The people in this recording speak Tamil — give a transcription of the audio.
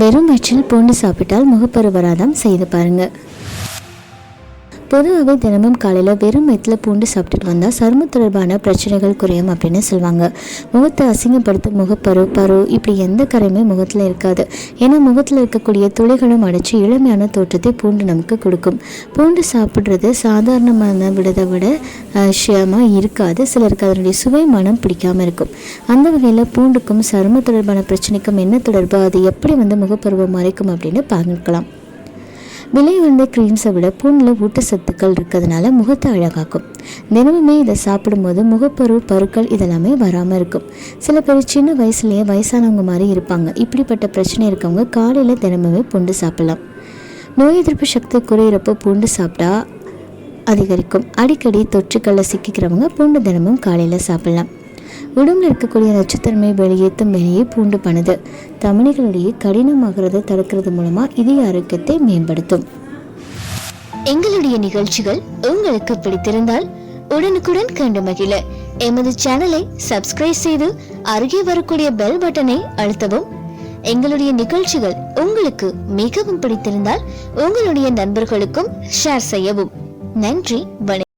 வெறும் வயிற்றில் பூண்டு சாப்பிட்டால் முகப்பரு வராதம் செய்து பாருங்கள் பொதுவாகவே தினமும் காலையில் வெறும் வயிற்றில் பூண்டு சாப்பிட்டுட்டு வந்தால் சரும தொடர்பான பிரச்சனைகள் குறையும் அப்படின்னு சொல்லுவாங்க. முகத்தை அசிங்கப்படுத்தும் முகப்பரு பரு இப்படி எந்த கரையுமே முகத்தில் இருக்காது. ஏன்னா முகத்தில் இருக்கக்கூடிய துளிகளும் அடைச்சி இளமையான தோற்றத்தை பூண்டு நமக்கு கொடுக்கும். பூண்டு சாப்பிட்றது சாதாரணமான விடதை விட விஷயமாக இருக்காது. சிலருக்கு அதனுடைய சுவை மனம் பிடிக்காமல் இருக்கும். அந்த வகையில் பூண்டுக்கும் சரும தொடர்பான பிரச்சனைக்கும் என்ன தொடர்பு? அது எப்படி வந்து முகப்பருவம் மறைக்கும் அப்படின்னு பார்க்கலாம் விலை உயர்ந்த க்ரீம்ஸை விட பூண்டில் ஊட்டச்சத்துக்கள் இருக்கிறதுனால முகத்தை அழகாக்கும். தினமுமே இதை சாப்பிடும்போது முகப்பரு பருக்கள் இதெல்லாமே வராமல் இருக்கும். சில பேர் சின்ன வயசுலேயே வயசானவங்க மாதிரி இருப்பாங்க. இப்படிப்பட்ட பிரச்சனை இருக்கவங்க காலையில் தினமுமே பூண்டு சாப்பிடலாம். நோய் எதிர்ப்பு சக்தி குறையிறப்போ பூண்டு சாப்பிட்டா அதிகரிக்கும். அடிக்கடி தொற்றுக்களில் சிக்கிக்கிறவங்க பூண்டு தினமும் காலையில் சாப்பிடலாம். உடம்புல இருக்கக்கூடிய நச்சுத்தன்மை வெளியேற்றும் வேலையை பூண்டு பண்ணுது தமனிகளுடைய கடினமாகிறத தடுக்கிறது மூலமா இதய ஆரோக்கியத்தை மேம்படுத்தும். எங்களுடைய நிகழ்ச்சிகள் உங்களுக்கு பிடித்திருந்தால் உடனுக்குடன் கண்டு மகிழ. எமது சேனலை சப்ஸ்கிரைப் செய்து அருகே வரக்கூடிய பெல் பட்டனை அழுத்தவும். எங்களுடைய நிகழ்ச்சிகள் உங்களுக்கு மிகவும் பிடித்திருந்தால் உங்களுடைய நண்பர்களுக்கும் ஷேர் செய்யவும். நன்றி வணக்கம்.